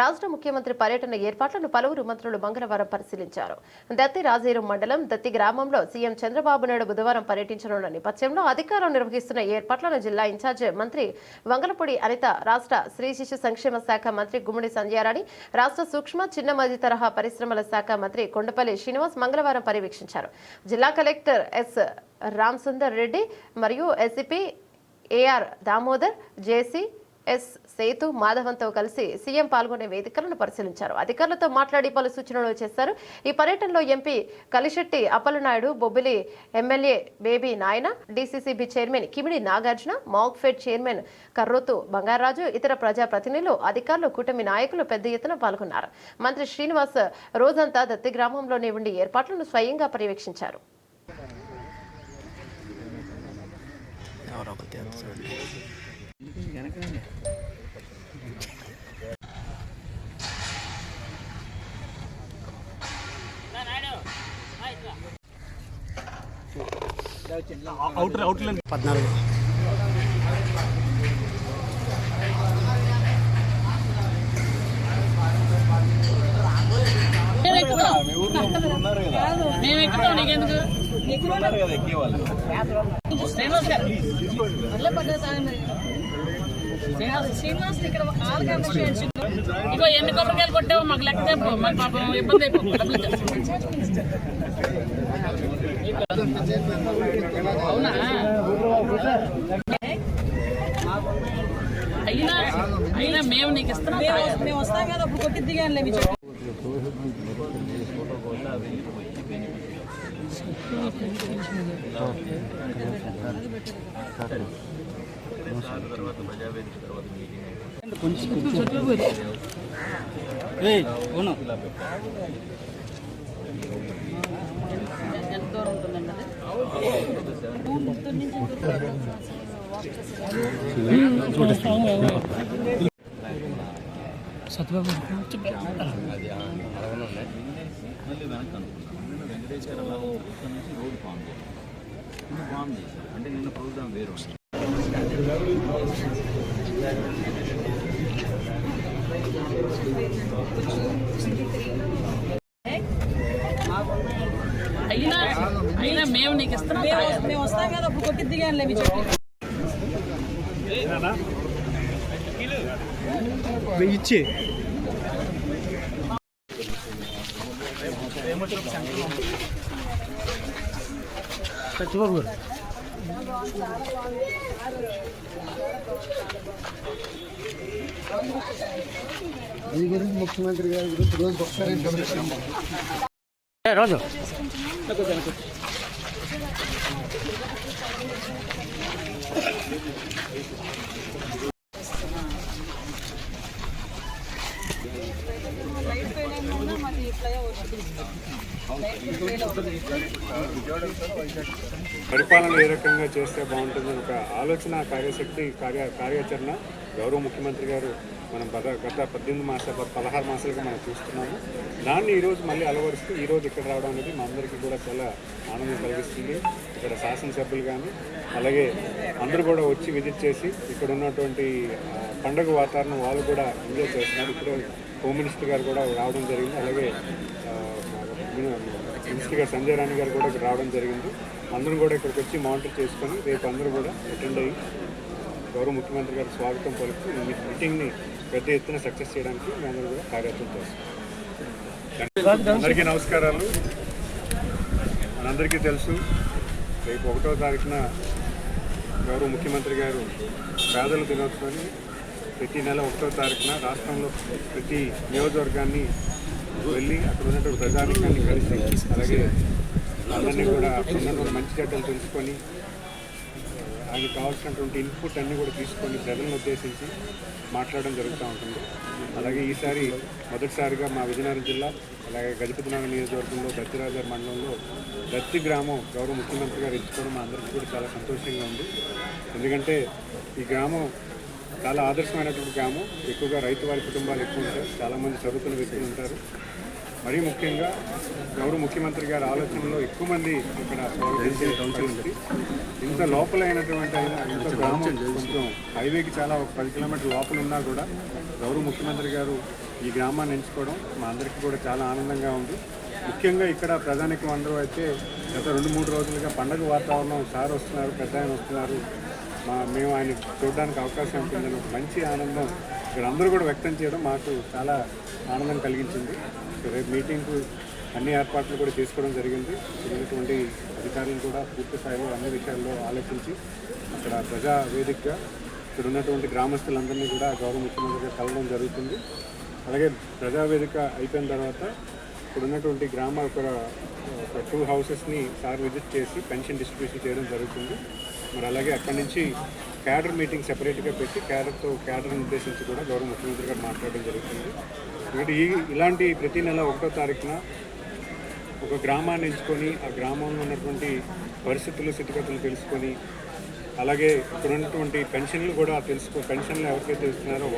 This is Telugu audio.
రాష్ట్ర ముఖ్యమంత్రి పర్యటన ఏర్పాట్లను పలువురు మంత్రులు మంగళవారం పరిశీలించారు. దత్తి రాజేరు మండలం దత్తి గ్రామంలో సీఎం చంద్రబాబు నాయుడు బుధవారం పర్యటించనున్న నేపథ్యంలో అధికారం నిర్వహిస్తున్న ఏర్పాట్లను జిల్లా ఇన్ఛార్జ్ మంత్రి వంగలపూడి అనిత రాష్ట్ర స్త్రీ శిశు సంక్షేమ శాఖ మంత్రి గుమ్మడి సంధ్యారాణి రాష్ట్ర సూక్ష్మ చిన్న మధ్య తరహా పరిశ్రమల శాఖ మంత్రి కొండపల్లి శ్రీనివాస్ మంగళవారం పర్యవేక్షించారు. జిల్లా కలెక్టర్ ఎస్ రామసుందర్ రెడ్డి మరియు SP AR Damodar JC S Sethu మాధవంతో కలిసి సీఎం పాల్గొనే వేదికలను పరిశీలించారు. అధికారులతో మాట్లాడి పలు సూచనలు చేశారు. ఈ పర్యటనలో MP Kalisetti Appalanaidu Bobbili MLA Baby Nayana DCCB chairman Kimidi Nagarjuna Markfed chairman Karrothu Bangaraju ఇతర ప్రజాప్రతినిధులు అధికారులు కూటమి నాయకులు పెద్ద ఎత్తున పాల్గొన్నారు. మంత్రి శ్రీనివాస్ రోజంతా దత్తి గ్రామంలోనే ఉండి ఏర్పాట్లను స్వయంగా పర్యవేక్షించారు. ఎవరో తెలుసు అవుటర్ అవుటర్ పద్నాలుగు మేము ఎక్కుతాం నీకెందుకు శ్రీనివాస్ గారు శ్రీనివాస్ శ్రీనివాస్ ఇక్కడ ఆల్ కమిషన్ ఇగో ఎన్ని కొబ్బరికాయలు కొట్టావు మాకు లెక్క మాకు పాపం ఇబ్బంది. అవునా? అయినా అయినా మేము నీకు ఇస్తున్నాం. మేము వస్తాం కదా అప్పుడు కొట్టి దిగాను లేవి. చెప్పి ఏయ్ అవును మళ్ళీ వెనక్కి వెంకటేశ్వర బాబు నుంచి రోడ్ ఫామ్ చేయాలి నిన్న ఫామ్ చేశారు. అంటే నిన్న ప్రోగ్రామ్ వేరు. అయినా అయినా మేము నీకు ఇస్తున్నాం. మేము వస్తాం కదా అప్పుడు కొట్టి దిగాను లేవి చెప్పి ఇచ్చి. సత్యబాబు గారు. ఈ గురించి ముఖ్యమంత్రి గారి గురించి రోజు ఒకసారి రాజు లైట్ ఫెయిల్ అయినా మాది ఫ్లైఓవర్ పరిపాలన ఏ రకంగా చేస్తే బాగుంటుందని ఒక ఆలోచన కార్యశక్తి కార్య కార్యాచరణ గౌరవ ముఖ్యమంత్రి గారు మనం గత గత పద్దెనిమిది మాసాలు పదహారు మాసాలుగా మనం చూస్తున్నాము. దాన్ని ఈరోజు మళ్ళీ అలవరుస్తూ ఈరోజు ఇక్కడ రావడం అనేది మా అందరికీ కూడా చాలా ఆనందం కలిగిస్తుంది. ఇక్కడ శాసనసభ్యులు కానీ అలాగే అందరూ కూడా వచ్చి విజిట్ చేసి ఇక్కడ ఉన్నటువంటి పండగ వాతావరణం వాళ్ళు కూడా ఎంజాయ్ చేస్తున్నారు. ఇప్పుడు హోమ్ మినిస్టర్ గారు కూడా రావడం జరిగింది. అలాగే ఆ, సంజయ్ రాణి గారు కూడా ఇక్కడ రావడం జరిగింది. అందరం కూడా ఇక్కడికి వచ్చి మానిటర్ చేసుకొని రేపు అందరూ కూడా అటెండ్ అయ్యి గౌరవ ముఖ్యమంత్రి గారు స్వాగతం పలుకుతూ ఈ మీటింగ్ని పెద్ద ఎత్తున సక్సెస్ చేయడానికి మేమందరూ కూడా కార్యక్రమం చేస్తాం అందరికీ నమస్కారాలు. మనందరికీ తెలుసు రేపు ఒకటో తారీఖున గౌరవ ముఖ్యమంత్రి గారు పేదల దినోత్సవాన్ని ప్రతి నెల ఒకటో తారీఖున రాష్ట్రంలో ప్రతి నియోజకవర్గాన్ని వెళ్ళి అక్కడ ఉన్నటువంటి ప్రజానికాన్ని కలిసి అలాగే అందరినీ కూడా అక్కడ ఉన్నటువంటి మంచి చెడ్డలు తెలుసుకొని ఆయనకి కావాల్సినటువంటి ఇన్పుట్ అన్నీ కూడా తీసుకొని ప్రజలను ఉద్దేశించి మాట్లాడడం జరుగుతూ ఉంటుంది. అలాగే ఈసారి మొదటిసారిగా మా విజయనగరం జిల్లా అలాగే గజపతినగర్ నియోజకవర్గంలో దత్తిరాజర్ మండలంలో దత్తి గ్రామం గౌరవ ముఖ్యమంత్రి గారు ఎంచుకోవడం మా అందరికీ కూడా చాలా సంతోషంగా ఉంది. ఎందుకంటే ఈ గ్రామం చాలా ఆదర్శమైనటువంటి గ్రామం. ఎక్కువగా రైతు వారి కుటుంబాలు ఎక్కువ ఉంటారు చాలామంది చదువుకున్న వ్యక్తులు ఉంటారు. మరీ ముఖ్యంగా గౌరవ ముఖ్యమంత్రి గారి ఆలోచనలో ఎక్కువ మంది ఇక్కడ ఇంత లోపలైనటువంటి అయిన ఇంత గ్రామం కొంచెం హైవేకి చాలా ఒక పది కిలోమీటర్ లోపల ఉన్నా కూడా గౌరవ ముఖ్యమంత్రి గారు ఈ గ్రామాన్ని ఎంచుకోవడం మా అందరికీ కూడా చాలా ఆనందంగా ఉంది. ముఖ్యంగా ఇక్కడ ప్రధానికం అందరూ అయితే గత రెండు మూడు రోజులుగా పండగ వాతావరణం సార్ వస్తున్నారు పెద్ద ఆయన వస్తున్నారు. మా మేము ఆయన చూడడానికి అవకాశం ఉంటుందని ఒక మంచి ఆనందం ఇక్కడ అందరూ కూడా వ్యక్తం చేయడం మాకు చాలా ఆనందం కలిగించింది. రేపు మీటింగ్కు అన్ని ఏర్పాట్లు కూడా చేసుకోవడం జరిగింది. ఉన్నటువంటి అధికారులు కూడా పూర్తి స్థాయిలో అన్ని విషయాల్లో ఆలోచించి అక్కడ ప్రజా వేదికగా ఇక్కడ ఉన్నటువంటి గ్రామస్తులందరినీ కూడా గౌరవ ముఖ్యమంత్రిగా కలవడం జరుగుతుంది. అలాగే ప్రజావేదిక అయిపోయిన తర్వాత ఇప్పుడున్నటువంటి ఉన్నటువంటి గ్రామ ఒక ఒక టూ హౌసెస్ని సార్ విజిట్ చేసి పెన్షన్ డిస్ట్రిబ్యూషన్ చేయడం జరుగుతుంది. మరి అలాగే అక్కడి నుంచి క్యాడర్ మీటింగ్ సెపరేట్గా పెట్టి క్యాడర్తో క్యాడర్ని ఉద్దేశించి కూడా గౌరవ ముఖ్యమంత్రి గారు మాట్లాడడం జరుగుతుంది. ఎందుకంటే ఈ ఇలాంటి ప్రతి నెల ఒకటో తారీఖున ఒక గ్రామాన్ని ఎంచుకొని ఆ గ్రామంలో ఉన్నటువంటి పరిస్థితులు స్థితిగతులు తెలుసుకొని అలాగే ఇక్కడ ఉన్నటువంటి పెన్షన్లు కూడా తెలుసుకో పెన్షన్లు ఎవరికైతే ఇస్తున్నారో